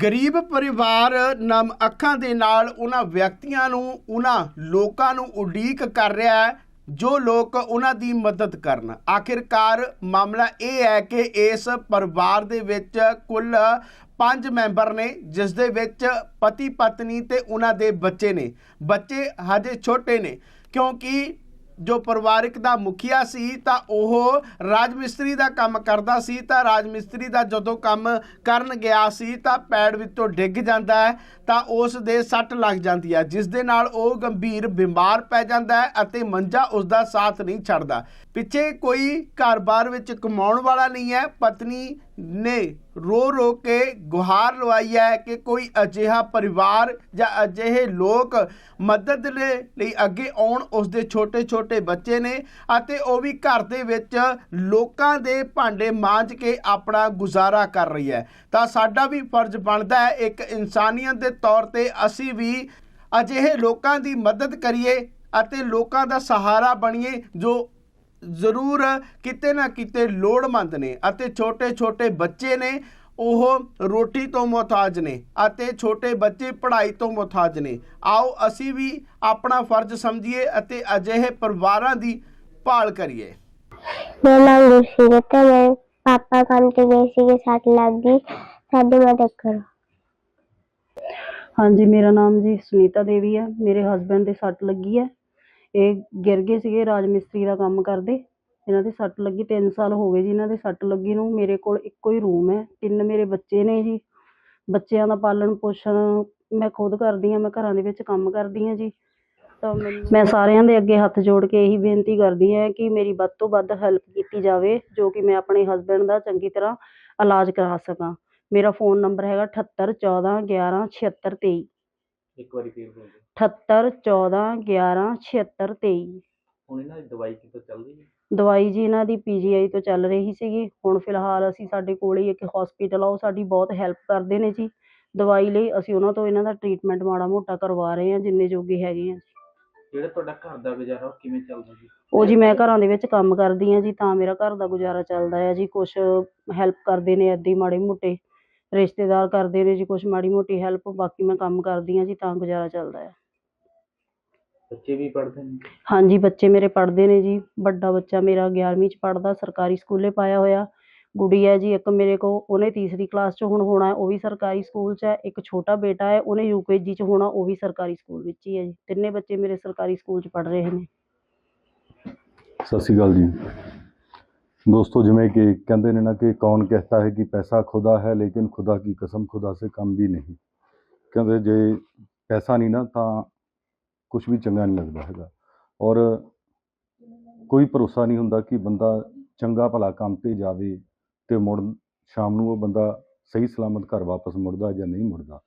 ਗਰੀਬ ਪਰਿਵਾਰ ਨਮ ਅੱਖਾਂ ਦੇ ਨਾਲ ਉਹਨਾਂ ਵਿਅਕਤੀਆਂ ਨੂੰ, ਉਹਨਾਂ ਲੋਕਾਂ ਨੂੰ ਉਡੀਕ ਕਰ ਰਿਹਾ ਹੈ, ਜੋ ਲੋਕ ਉਹਨਾਂ ਦੀ ਮਦਦ ਕਰਨ। ਆਖਿਰਕਾਰ ਮਾਮਲਾ ਇਹ ਹੈ ਕਿ ਇਸ ਪਰਿਵਾਰ ਦੇ ਵਿੱਚ ਕੁੱਲ ਪੰਜ ਮੈਂਬਰ ਨੇ, ਜਿਸ ਦੇ ਵਿੱਚ ਪਤੀ ਪਤਨੀ ਤੇ ਉਹਨਾਂ ਦੇ ਬੱਚੇ ਨੇ। ਬੱਚੇ ਹਜੇ ਛੋਟੇ ਨੇ, ਕਿਉਂਕਿ ਜੋ ਪਰਿਵਾਰਕ ਦਾ ਮੁਖੀਆ ਸੀ, ਤਾਂ ਉਹ ਰਾਜ ਮਿਸਤਰੀ ਦਾ ਕੰਮ ਕਰਦਾ ਸੀ, ਤਾਂ ਰਾਜ ਮਿਸਤਰੀ ਦਾ ਜਦੋਂ ਕੰਮ ਕਰਨ ਗਿਆ ਸੀ, ਤਾਂ ਪੈੜ ਵਿੱਚੋਂ ਡਿੱਗ ਜਾਂਦਾ ਹੈ, ਤਾਂ ਉਸ ਦੇ ਸੱਟ ਲੱਗ ਜਾਂਦੀ ਹੈ, ਜਿਸ ਦੇ ਨਾਲ ਉਹ ਗੰਭੀਰ ਬਿਮਾਰ ਪੈ ਜਾਂਦਾ ਹੈ ਅਤੇ ਮੰਜਾ ਉਸ ਦਾ ਸਾਥ ਨਹੀਂ ਛੱਡਦਾ। ਪਿੱਛੇ ਕੋਈ ਘਰ-ਬਾਰ ਵਿੱਚ ਕਮਾਉਣ ਵਾਲਾ ਨਹੀਂ ਹੈ, ਪਤਨੀ ਨੇ ਰੋ ਰੋ ਕੇ ਗੁਹਾਰ ਲਵਾਈ ਹੈ ਕਿ ਕੋਈ ਅਜਿਹਾ ਪਰਿਵਾਰ ਜਾਂ ਅਜਿਹੇ ਲੋਕ ਮਦਦ ਲੈ- ਲਈ ਅੱਗੇ ਆਉਣ ਉਸ ਦੇ ਛੋਟੇ-ਛੋਟੇ ਬੱਚੇ ਨੇ ਅਤੇ ਉਹ ਵੀ ਘਰ ਦੇ ਵਿੱਚ ਲੋਕਾਂ ਦੇ ਭਾਂਡੇ ਮਾਂਜ ਕੇ ਆਪਣਾ ਗੁਜ਼ਾਰਾ ਕਰ ਰਹੀ ਹੈ। ਤਾਂ ਸਾਡਾ ਵੀ ਫਰਜ਼ ਬਣਦਾ ਹੈ ਇੱਕ ਇਨਸਾਨੀਅਤ ਦੇ ਤੌਰ ਤੇ ਅਸੀਂ ਵੀ ਅਜਿਹੇ ਲੋਕਾਂ ਦੀ ਮਦਦ ਕਰੀਏ ਅਤੇ ਲੋਕਾਂ ਦਾ ਸਹਾਰਾ ਬਣੀਏ ਜੋ ਜ਼ਰੂਰ ਕਿਤੇ ਨਾ ਕਿਤੇ ਲੋੜਵੰਦ ਨੇ ਅਤੇ ਛੋਟੇ-ਛੋਟੇ ਬੱਚੇ ਨੇ ਉਹ ਰੋਟੀ ਤੋਂ ਮੁਹਤਾਜ ਨੇ ਅਤੇ ਛੋਟੇ ਬੱਚੇ ਪੜ੍ਹਾਈ ਤੋਂ ਮੁਹਤਾਜ ਨੇ। ਆਓ ਅਸੀਂ ਵੀ ਆਪਣਾ ਫਰਜ਼ ਸਮਝੀਏ ਅਤੇ ਅਜਿਹੇ ਪਰਿਵਾਰਾਂ ਦੀ ਭਾਲ ਕਰੀਏ। ਮੇਰਾ ਨਾਮ ਗੁਰਸੀਰਤ ਹੈ ਮੇਰੇ ਪਾਪਾ ਕੰਮ ਤੇ ਗਏ ਸੀਗੇ ਸੱਟ ਲੱਗ ਗਈ। ਸਾਡੀ ਮਦਦ ਕਰੋ। ਹਾਂਜੀ ਮੇਰਾ ਨਾਮ ਜੀ ਸੁਨੀਤਾ ਦੇਵੀ ਹੈ। ਮੇਰੇ ਹਸਬੰਡ ਦੇ ਸੱਟ ਲੱਗੀ ਹੈ। ਇਹ ਗਿਰ ਗਏ ਸੀਗੇ ਰਾਜ ਮਿਸਤਰੀ ਦਾ ਕੰਮ ਕਰਦੇ। ਇਹਨਾਂ ਦੇ ਸੱਟ ਲੱਗੀ 3 ਸਾਲ ਹੋ ਗਏ ਜੀ ਇਹਨਾਂ ਦੇ ਸੱਟ ਲੱਗੀ ਨੂੰ। ਮੇਰੇ ਕੋਲ ਇੱਕੋ ਹੀ ਰੂਮ ਹੈ ਤਿੰਨ ਮੇਰੇ ਬੱਚੇ ਨੇ ਜੀ। ਬੱਚਿਆਂ ਦਾ ਪਾਲਣ ਪੋਸ਼ਣ ਮੈਂ ਖੁਦ ਕਰਦੀ ਹਾਂ ਮੈਂ ਘਰਾਂ ਦੇ ਵਿੱਚ ਕੰਮ ਕਰਦੀ ਹਾਂ ਜੀ। ਤਾਂ ਮੈਂ ਸਾਰਿਆਂ ਦੇ ਅੱਗੇ ਹੱਥ ਜੋੜ ਕੇ ਇਹੀ ਬੇਨਤੀ ਕਰਦੀ ਹਾਂ ਕਿ ਮੇਰੀ ਵੱਧ ਤੋਂ ਵੱਧ ਹੈਲਪ ਕੀਤੀ ਜਾਵੇ ਜੋ ਕਿ ਮੈਂ ਆਪਣੇ ਹਸਬੰਡ ਦਾ ਚੰਗੀ ਤਰ੍ਹਾਂ ਇਲਾਜ ਕਰਾ ਸਕਾਂ। ਮੇਰਾ ਫੋਨ ਨੰਬਰ ਹੈਗਾ 78 14 11 76 23 ਇੱਕ ਵਾਰੀ ਫੇਰ ਬੋਲ ਦਿਓ 78 14 11 76 23 ਹੁਣ ਇਹਨਾਂ ਦੀ ਦਵਾਈ ਕਿਤੋਂ ਚੱਲ ਰਹੀ ਹੈ? ਦਵਾਈ ਜੀ ਇਹਨਾਂ ਦੀ ਪੀਜੀਆਈ ਤੋਂ ਚੱਲ ਰਹੀ ਸੀਗੀ। ਹੁਣ ਫਿਲਹਾਲ ਅਸੀਂ ਸਾਡੇ ਕੋਲ ਹੀ ਇੱਕ ਹਸਪੀਟਲ ਆ ਉਹ ਸਾਡੀ ਬਹੁਤ ਹੈਲਪ ਕਰਦੇ ਨੇ ਜੀ। ਦਵਾਈ ਲਈ ਅਸੀਂ ਉਹਨਾਂ ਤੋਂ ਇਹਨਾਂ ਦਾ ਟ੍ਰੀਟਮੈਂਟ ਮਾੜਾ ਮੋਟਾ ਕਰਵਾ ਰਹੇ ਹਾਂ ਜਿੰਨੇ ਜੋਗੇ ਹੈਗੇ ਆ ਜਿਹੜਾ ਤੁਹਾਡਾ ਘਰ ਦਾ ਗੁਜ਼ਾਰਾ ਉਹ ਕਿਵੇਂ ਚੱਲਦਾ ਜੀ? ਉਹ ਜੀ ਮੈਂ ਘਰਾਂ ਦੇ ਵਿੱਚ ਕੰਮ ਕਰਦੀ ਹਾਂ ਜੀ ਤਾਂ ਮੇਰਾ ਘਰ ਦਾ ਗੁਜ਼ਾਰਾ ਚੱਲਦਾ ਹੈ ਜੀ। ਕੁਛ ਹੈਲਪ ਕਰਦੇ ਨੇ ਏਦਾਂ ਹੀ ਮਾੜੇ ਮੋਟੇ। ਰਿਸ਼ਤੇਦਾਰ ਕਰਦੇ ਨੇ ਜੀ ਕੁਛ ਮਾੜੀ ਮੋਟੀ ਹੈਲਪ ਬਾਕੀ ਮੈਂ ਕੰਮ ਕਰਦੀ ਹਾਂ ਜੀ ਤਾਂ ਗੁਜ਼ਾਰਾ ਚੱਲਦਾ ਹੈ। ਬੱਚੇ ਵੀ ਪੜ੍ਹਦੇ ਨੇ ਹਾਂਜੀ ਬੱਚੇ ਮੇਰੇ ਪੜ੍ਹਦੇ ਨੇ ਜੀ ਵੱਡਾ ਬੱਚਾ ਮੇਰਾ 11ਵੀਂ ਚ ਪੜ੍ਹਦਾ ਸਰਕਾਰੀ ਸਕੂਲੇ ਪਾਇਆ ਹੋਇਆ ਗੁੜੀ ਹੈ ਜੀ ਇੱਕ ਮੇਰੇ ਕੋ ਉਹਨੇ ਤੀਸਰੀ ਕਲਾਸ ਚ ਹੁਣ ਹੋਣਾ ਹੈ, ਉਹ ਵੀ ਸਰਕਾਰੀ ਸਕੂਲ ਚ ਹੈ ਇੱਕ ਛੋਟਾ ਬੇਟਾ ਹੈ ਉਹਨੇ ਯੂਕੇਜੀ ਚ ਹੋਣਾ ਉਹ ਵੀ ਸਰਕਾਰੀ ਸਕੂਲ ਵਿੱਚ ਹੀ ਹੈ ਜੀ। ਤਿੰਨੇ ਬੱਚੇ ਮੇਰੇ ਸਰਕਾਰੀ ਸਕੂਲ ਚ ਪੜ੍ਹ ਰਹੇ ਨੇ। ਸਤਿ ਸ਼੍ਰੀ ਅਕਾਲ ਜੀ। ਦੋਸਤੋ, ਜਿਵੇਂ ਕਿ ਕਹਿੰਦੇ ਨੇ ਨਾ ਕਿ ਕੌਣ ਕਹਤਾ ਹੈ ਕਿ ਪੈਸਾ ਖੁਦਾ ਹੈ, ਲੇਕਿਨ ਖੁਦਾ ਕੀ ਕਸਮ ਖੁਦਾ ਸੇ ਕਮ ਵੀ ਨਹੀਂ। ਕਹਿੰਦੇ ਜੇ ਪੈਸਾ ਨਹੀਂ ਨਾ, ਤਾਂ ਕੁਝ ਵੀ ਚੰਗਾ ਨਹੀਂ ਲੱਗਦਾ ਹੈਗਾ। ਔਰ ਕੋਈ ਭਰੋਸਾ ਨਹੀਂ ਹੁੰਦਾ ਕਿ ਬੰਦਾ ਚੰਗਾ ਭਲਾ ਕੰਮ ਤੇ ਜਾਵੇ ਤੇ ਮੁੜ ਸ਼ਾਮ ਨੂੰ ਉਹ ਬੰਦਾ ਸਹੀ ਸਲਾਮਤ ਘਰ ਵਾਪਸ ਮੁੜਦਾ ਜਾਂ ਨਹੀਂ ਮੁੜਦਾ।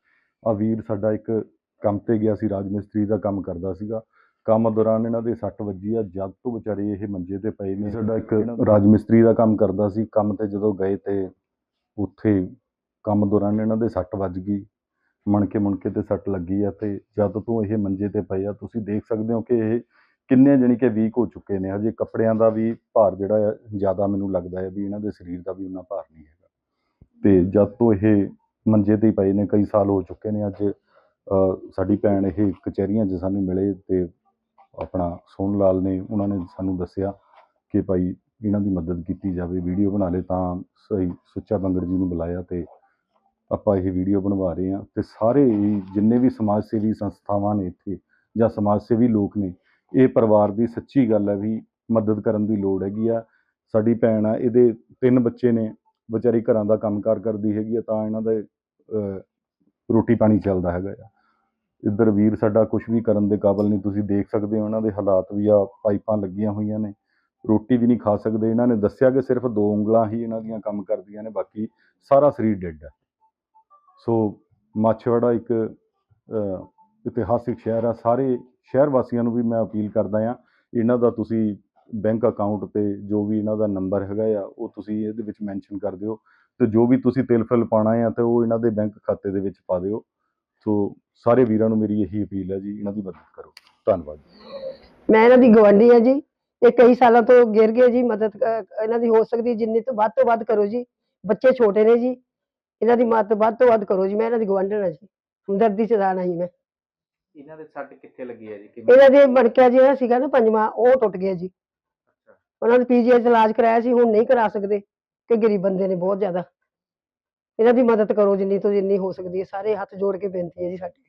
ਆ ਵੀਰ ਸਾਡਾ ਇੱਕ ਕੰਮ ਤੇ ਗਿਆ ਸੀ, ਰਾਜ ਮਿਸਤਰੀ ਦਾ ਕੰਮ ਕਰਦਾ ਸੀਗਾ। ਕੰਮ ਦੌਰਾਨ ਇਹਨਾਂ ਦੇ ਸੱਟ ਵੱਜੀ ਆ ਜਦ ਤੋਂ ਵਿਚਾਰੇ ਇਹ ਮੰਜੇ ਤੇ ਪਏ ਨੇ। ਸਾਡਾ ਇੱਕ ਰਾਜ ਮਿਸਤਰੀ ਦਾ ਕੰਮ ਕਰਦਾ ਸੀ ਕੰਮ ਤੇ ਜਦੋਂ ਗਏ ਤੇ ਉੱਥੇ ਕੰਮ ਦੌਰਾਨ ਇਹਨਾਂ ਦੇ ਸੱਟ ਵੱਜ ਗਈ। ਮਣਕੇ ਮੁਣਕੇ ਤੇ ਸੱਟ ਲੱਗੀ ਆ ਤੇ ਜਦ ਤੋਂ ਇਹ ਮੰਜੇ ਤੇ ਪਏ ਆ ਤੁਸੀਂ ਦੇਖ ਸਕਦੇ ਹੋ ਕਿ ਇਹ ਕਿੰਨੇ ਜਾਣੀ ਕਿ ਵੀਕ ਹੋ ਚੁੱਕੇ ਨੇ। ਹਜੇ ਕੱਪੜਿਆਂ ਦਾ ਵੀ ਭਾਰ ਜਿਹੜਾ ਆ ਜ਼ਿਆਦਾ ਮੈਨੂੰ ਲੱਗਦਾ ਹੈ ਵੀ ਇਹਨਾਂ ਦੇ ਸਰੀਰ ਦਾ ਵੀ ਉਹਨਾਂ ਭਾਰ ਨਹੀਂ ਹੈਗਾ। ਤੇ ਜਦ ਤੋਂ ਇਹ ਮੰਜੇ ਤੇ ਪਏ ਨੇ ਕਈ ਸਾਲ ਹੋ ਚੁੱਕੇ ਨੇ। ਅੱਜ ਸਾਡੀ ਭੈਣ ਇਹ ਕਚਹਿਰੀਆਂ 'ਚ ਸਾਨੂੰ ਮਿਲੇ ਤੇ ਆਪਣਾ ਸੋਨ ਲਾਲ ਨੇ ਉਹਨਾਂ ਨੇ ਸਾਨੂੰ ਦੱਸਿਆ ਕਿ ਭਾਈ ਇਹਨਾਂ ਦੀ ਮਦਦ ਕੀਤੀ ਜਾਵੇ, ਵੀਡੀਓ ਬਣਾ ਲੈ ਤਾਂ ਸਹੀ ਸੁੱਚਾ ਬੰਗੜ ਜੀ ਨੂੰ ਬੁਲਾਇਆ ਤੇ ਆਪਾਂ ਇਹ ਵੀਡੀਓ ਬਣਵਾ ਰਹੇ ਹਾਂ ਤੇ ਸਾਰੇ ਹੀ ਜਿੰਨੇ ਵੀ ਸਮਾਜ ਸੇਵੀ ਸੰਸਥਾਵਾਂ ਨੇ ਇੱਥੇ ਜਾਂ ਸਮਾਜ ਸੇਵੀ ਲੋਕ ਨੇ, ਇਹ ਪਰਿਵਾਰ ਦੀ ਸੱਚੀ ਗੱਲ ਹੈ ਵੀ ਮਦਦ ਕਰਨ ਦੀ ਲੋੜ ਹੈਗੀ ਆ। ਸਾਡੀ ਭੈਣ ਆ, ਇਹਦੇ ਤਿੰਨ ਬੱਚੇ ਨੇ, ਵਿਚਾਰੀ ਘਰਾਂ ਦਾ ਕੰਮਕਾਰ ਕਰਦੀ ਹੈਗੀ ਆ ਤਾਂ ਇਹਨਾਂ ਦਾ ਰੋਟੀ ਪਾਣੀ ਚੱਲਦਾ ਹੈਗਾ ਆ। ਇੱਧਰ ਵੀਰ ਸਾਡਾ ਕੁਝ ਵੀ ਕਰਨ ਦੇ ਕਾਬਲ ਨਹੀਂ, ਤੁਸੀਂ ਦੇਖ ਸਕਦੇ ਹੋ ਇਹਨਾਂ ਦੇ ਹਾਲਾਤ ਵੀ ਆ, ਪਾਈਪਾਂ ਲੱਗੀਆਂ ਹੋਈਆਂ ਨੇ। ਰੋਟੀ ਵੀ ਨਹੀਂ ਖਾ ਸਕਦੇ। ਇਹਨਾਂ ਨੇ ਦੱਸਿਆ ਕਿ ਸਿਰਫ ਦੋ ਉਂਗਲਾਂ ਹੀ ਇਹਨਾਂ ਦੀਆਂ ਕੰਮ ਕਰਦੀਆਂ ਨੇ, ਬਾਕੀ ਸਾਰਾ ਸਰੀਰ ਡੈੱਡ ਹੈ ਸੋ ਮਾਛਵਾੜਾ ਇੱਕ ਇਤਿਹਾਸਿਕ ਸ਼ਹਿਰ ਆ। ਸਾਰੇ ਸ਼ਹਿਰ ਵਾਸੀਆਂ ਨੂੰ ਵੀ ਮੈਂ ਅਪੀਲ ਕਰਦਾ ਆ ਇਹਨਾਂ ਦਾ ਤੁਸੀਂ ਬੈਂਕ ਅਕਾਊਂਟ ਤੇ ਜੋ ਵੀ ਇਹਨਾਂ ਦਾ ਨੰਬਰ ਹੈਗਾ ਆ, ਉਹ ਤੁਸੀਂ ਇਹਦੇ ਵਿੱਚ ਮੈਂਸ਼ਨ ਕਰ ਦਿਓ ਤੇ ਜੋ ਵੀ ਤੁਸੀਂ ਤਿਲ ਫਿਲ ਪਾਣਾ ਆ, ਤੇ ਉਹ ਇਹਨਾਂ ਦੇ ਬੈਂਕ ਖਾਤੇ ਦੇ ਵਿੱਚ ਪਾ ਦਿਓ। ਸੋ ਸਾਰੇ ਵੀਰਾਂ ਨੂੰ ਮੇਰੀ ਇਹੀ ਅਪੀਲ ਹੈ ਜੀ ਇਹਨਾਂ ਦੀ ਮਦਦ ਕਰੋ। ਧੰਨਵਾਦ ਮੈਂ ਇਹਨਾਂ ਦੀ ਗਵਾਂਢੀ ਆ ਜੀ ਇਹ ਕਈ ਸਾਲਾਂ ਤੋਂ ਗਿਰ ਗਏ ਜੀ ਮਦਦ ਇਹਨਾਂ ਦੀ ਹੋ ਸਕਦੀ ਜਿੰਨੀ ਤੋਂ ਵੱਧ ਤੋਂ ਵੱਧ ਕਰੋ ਜੀ। ਬੱਚੇ ਛੋਟੇ ਨੇ ਜੀ ਇਹਨਾਂ ਦੀ ਮਦਦ ਵੱਧ ਤੋਂ ਵੱਧ ਕਰੋ ਜੀ ਮੈਂ ਇਹਨਾਂ ਦੀ ਗਵਾਂਢਣ ਹਾਂ ਜੀ। ਹਮਦਰਦੀ ਚ ਦਾਣਾ ਜੀ ਮੈਂ। ਇਹਨਾਂ ਦੇ ਸੱਟ ਕਿੱਥੇ ਲੱਗੀ ਹੈ ਜੀ? ਕਿਵੇਂ? ਇਹਨਾਂ ਦੇ ਮਣਕਿਆ ਜਿਹੜਾ ਸੀਗਾ ਨਾ ਪੰਜਵਾਂ ਉਹ ਟੁੱਟ ਗਿਆ ਜੀ। ਅੱਛਾ। ਉਹਨਾਂ ਨੇ ਪੀਜੀਆਈ ਚ ਇਲਾਜ ਕਰਾਇਆ ਸੀ ਹੁਣ ਨਹੀਂ ਕਰਾ ਸਕਦੇ ਕਿ ਗਰੀਬ ਬੰਦੇ ਨੇ ਬਹੁਤ ਜ਼ਿਆਦਾ। ਇਹਨਾਂ ਦੀ ਮਦਦ ਕਰੋ ਜਿੰਨੀ ਤੋਂ ਜਿੰਨੀ ਹੋ ਸਕਦੀ ਹੈ। ਸਾਰੇ ਹੱਥ ਜੋੜ ਕੇ ਬੇਨਤੀ ਹੈ ਜੀ ਸਾਡੀ।